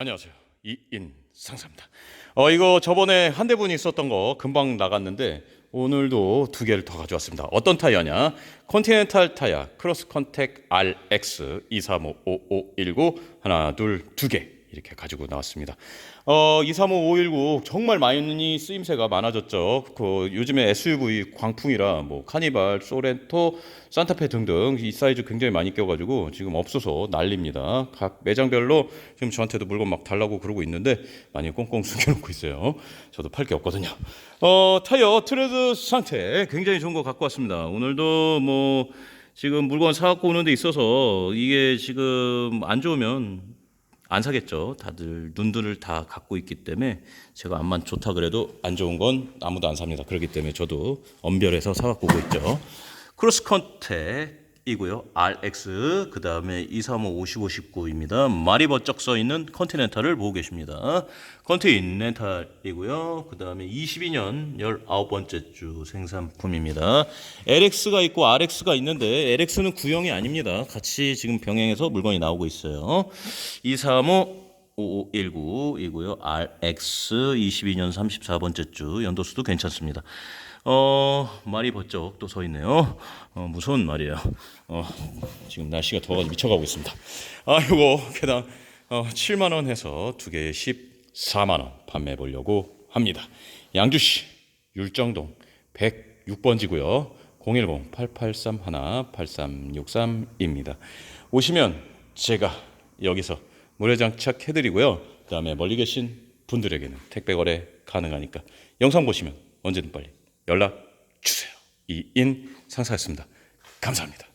안녕하세요. 이인 상사입니다. 어 이거 저번에 한 대분이 있었던 거 금방 나갔는데 오늘도 두 개를 더 가져왔습니다. 어떤 타이어냐? 컨티넨탈 타이어 크로스 컨택 RX 2355519 하나 둘 두 개 이렇게 가지고 나왔습니다. 어 235-519 정말 많이 쓰임새가 많아졌죠. 그 요즘에 SUV 광풍이라 뭐 카니발, 소렌토, 산타페 등등 이 사이즈 굉장히 많이 껴가지고 지금 없어서 난립니다. 각 매장별로 지금 저한테도 물건 막 달라고 그러고 있는데 많이 꽁꽁 숨겨놓고 있어요. 저도 팔 게 없거든요. 어 타이어 트레드 상태 굉장히 좋은 거 갖고 왔습니다. 오늘도 뭐 지금 물건 사갖고 오는 데 있어서 이게 지금 안 좋으면 안 사겠죠. 다들 눈들을 다 갖고 있기 때문에 제가 암만 좋다 그래도 안 좋은 건 아무도 안 삽니다. 그렇기 때문에 저도 엄별해서 사갖고 오고 있죠. 크로스 컨택 이고요. RX 그 다음에 235 55 19입니다. 말이 번쩍 써 있는 컨티넨탈을 보고 계십니다. 컨티넨탈이고요. 그 다음에 22년 19번째 주 생산품입니다. LX가 있고 RX가 있는데 LX는 구형이 아닙니다. 같이 지금 병행해서 물건이 나오고 있어요. 235 5519이고요. RX 22년 34번째 주 연도수도 괜찮습니다. 어, 말이 번쩍 또 서 있네요. 어, 무서운 말이에요. 어, 지금 날씨가 더워가지고 미쳐가고 있습니다. 아, 요거 개당 어, 7만 원 해서 두 개에 14만 원 판매해 보려고 합니다. 양주시 율정동 106번지고요. 010-8831-8363입니다. 오시면 제가 여기서 모래 장착 해드리고요. 그 다음에 멀리 계신 분들에게는 택배 거래 가능하니까 영상 보시면 언제든 빨리 연락 주세요. 이인 상사였습니다. 감사합니다.